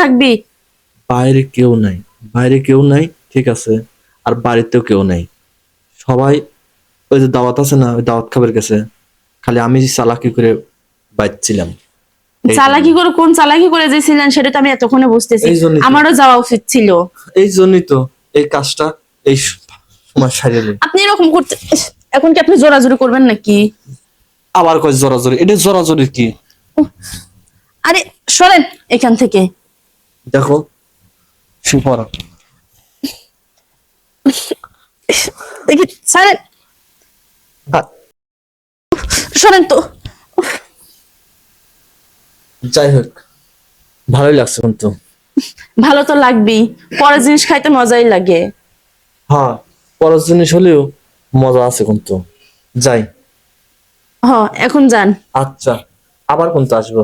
থাকবি? বাইরে কেউ নাই। বাইরে কেউ নাই ঠিক আছে। আর বাড়িতেও কেউ নাই। সবাই ওই যে দাওয়াত আছে না ওই দাওয়াত খাবার গেছে খালি আমি চালাকি করে বাঁচছিলাম চালাকি করে কোন চালাকি করে যেছিলেন সেটা তো আমি এতক্ষণে বুঝতেছি। আমারও যাওয়া উচিত ছিল। এই জন্যই তো এই কাজটা এই সময় সারিয়ে আপনি এরকম করতে এখন কি আপনি জোরাজোরি করবেন নাকি? আবার কয় জোরাজোরি? এটা জোরাজোরি কি? আরে সরেন এখান থেকে। দেখো শিপরা দেখি সরেন সরেন তো। যাই হোক ভালোই লাগছে কিন্তু। ভালো তো লাগবেই পরের জিনিস খাইতে মজাই লাগে। হ্যাঁ পরের জিনিস হলেও মজা আছে কিন্তু। যাই। হ এখন যান। আচ্ছা আবার কিন্তু আসব।